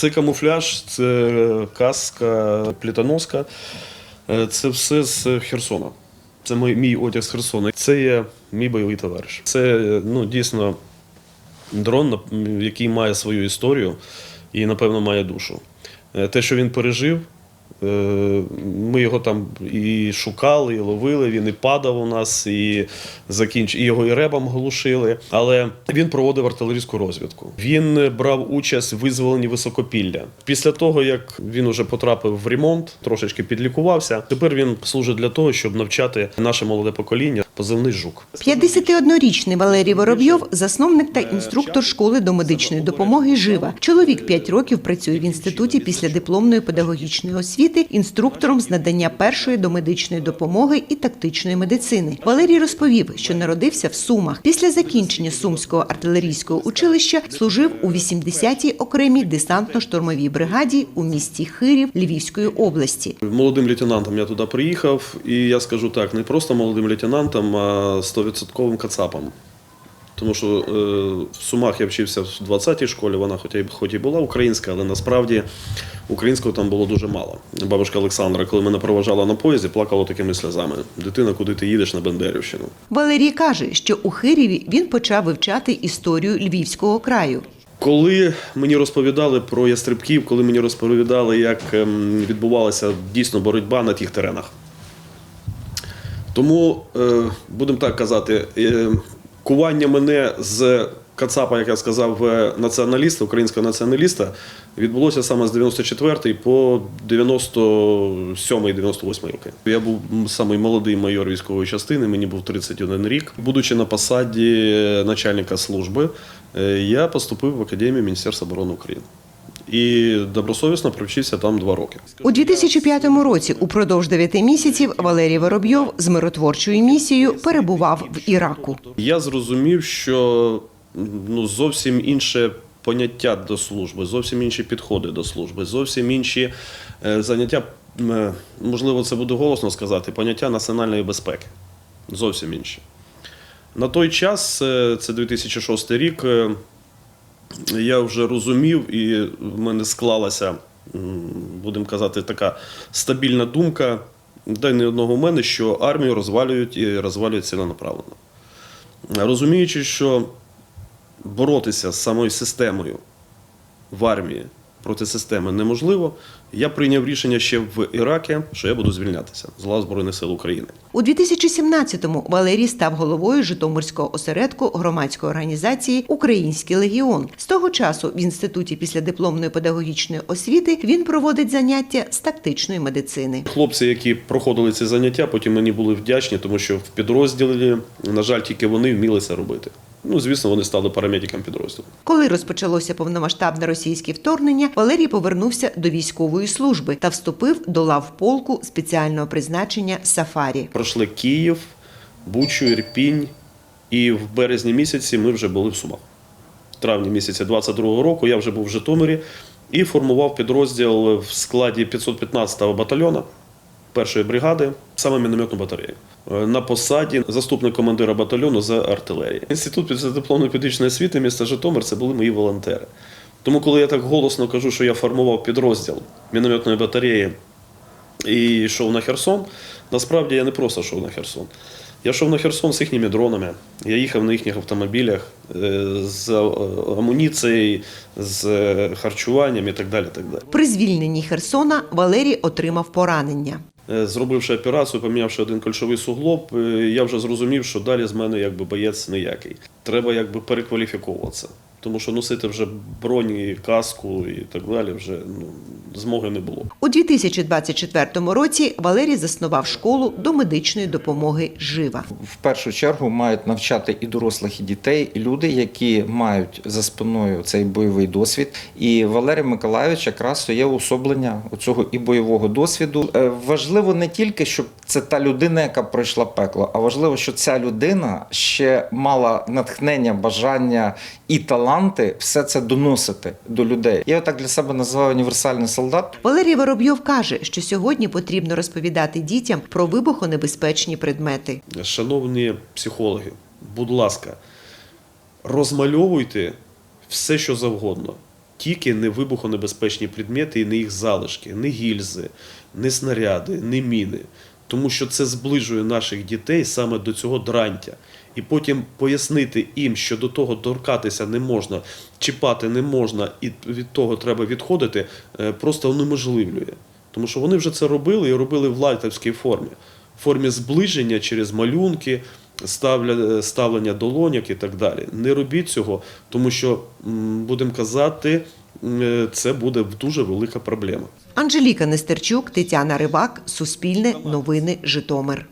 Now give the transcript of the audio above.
Це камуфляж, це каска, плітоноска. Е, Це все з Херсона. Це мій, мій одяг з Херсона. Це є мій бойовий товариш. Це ну, дійсно дрон, який має свою історію і, напевно, має душу. Е, Те, що він пережив, ми його там і шукали, і ловили. Він і падав у нас, і закінч... і його і ребом глушили. Але він проводив артилерійську розвідку. Він е, брав участь в визволенні високопілля. Після того, як він уже потрапив в ремонт, трошечки підлікувався. Тепер він служить для того, щоб навчати наше молоде покоління позивний жук. 51-річний Валерій Воробйов – засновник та інструктор школи домедичної допомоги «Жива». Чоловік 5 років працює в інституті після дипломної педагогічної освіти інструктором з надання першої домедичної допомоги і тактичної медицини. Валерій розповів, що народився в Сумах. Після закінчення Сумського артилерійського училища служив у 80-й окремій десантно-штурмовій бригаді у місті Хирів Львівської області. Молодим лейтенантом я туди приїхав, і я скажу так, не просто молодим лейтенантом, а 100% кацапом. Тому що е, в Сумах я вчився в 20-й школі, вона хоч і, хоч і була українська, але насправді українського там було дуже мало. Бабушка Олександра, коли мене проважала на поїзді, плакала такими сльозами. Дитина, куди ти їдеш на Бендерівщину? Валерій каже, що у Хиріві він почав вивчати історію Львівського краю. Коли мені розповідали про ястрибків, коли мені розповідали, як ем, відбувалася дійсно боротьба на тих теренах. Тому, е, будемо так казати, е, кування мене з Кацапа, як я сказав, в націоналіста, українського націоналіста, відбулося саме з 94 по 97-98 роки. Я був самий молодий майор військової частини, мені був 31 рік. Будучи на посаді начальника служби, е, я поступив в Академію Міністерства оборони України. І добросовісно провчився там два роки. У 2005 році, упродовж 9 місяців, Валерій Воробйов з миротворчою місією перебував в Іраку. Я зрозумів, що ну, зовсім інше поняття до служби, зовсім інші підходи до служби, зовсім інші е, заняття, е, можливо, це буде голосно сказати, поняття національної безпеки. Зовсім інші. На той час, е, це 2006 рік, я вже розумів, і в мене склалася, будемо казати, така стабільна думка, да й не одного в мене, що армію розвалюють і розвалюють ціленаправленно. Розуміючи, що боротися з самою системою в армії проти системи неможливо, я прийняв рішення ще в Іракі, що я буду звільнятися з лав Збройних сил України. У 2017-му Валерій став головою Житомирського осередку громадської організації Український легіон. З того часу в інституті післядипломної педагогічної освіти він проводить заняття з тактичної медицини. Хлопці, які проходили ці заняття, потім мені були вдячні, тому що в підрозділі, на жаль, тільки вони вміли це робити. Ну, звісно, вони стали парамедиком підрозділу. Коли розпочалося повномасштабне російське вторгнення, Валерій повернувся до військової служби та вступив до лав полку спеціального призначення Сафарі. Пройшли Київ, Бучу, Ірпінь, і в березні місяці ми вже були в Сумах. В травні місяці 22-го року я вже був в Житомирі і формував підрозділ в складі 515-го батальйону першої бригади, саме мінометну батарею. Е, На посаді заступник командира батальйону з артилерії. Інститут післядипломної педагогічної освіти міста Житомир це були мої волонтери. Тому, коли я так голосно кажу, що я формував підрозділ мінометної батареї і йшов на Херсон, насправді я не просто йшов на Херсон. Я йшов на Херсон з їхніми дронами. Я їхав на їхніх автомобілях е, з е, амуніцією, з харчуванням і так далі. Так далі. При звільненні Херсона Валерій отримав поранення. Е, Зробивши операцію, помінявши один кольшовий суглоб, е, я вже зрозумів, що далі з мене якби боєць ніякий. Треба якби перекваліфіковуватися. Тому що носити вже броні, каску і так далі вже ну, змоги не було. У 2024 році Валерій заснував школу до медичної допомоги Жива. В першу чергу мають навчати і дорослих, і дітей, і люди, які мають за спиною цей бойовий досвід. І Валерій Миколайович якраз є уособлення цього і бойового досвіду. Е, Важливо не тільки, щоб це та людина, яка пройшла пекло, а важливо, що ця людина ще мала натхнення, бажання і таланти все це доносити до людей. Я так для себе називаю універсальний солдат. Валерій Воробйов каже, що сьогодні потрібно розповідати дітям про вибухонебезпечні предмети. Шановні психологи, будь ласка, розмальовуйте все, що завгодно. тільки не вибухонебезпечні предмети і не їх залишки, не гільзи, не снаряди, не міни. Тому що це зближує наших дітей саме до цього дрантя. І потім пояснити їм, що до того торкатися не можна, чіпати не можна, і від того треба відходити, е, просто унеможливлює. Тому що вони вже це робили і робили в лайтовській формі. В формі зближення через малюнки, ставля- ставлення долоняк і так далі. Не робіть цього, тому що, будемо казати, е, це буде дуже велика проблема. Анжеліка Нестерчук, Тетяна Рибак, Суспільне, Новини, Житомир.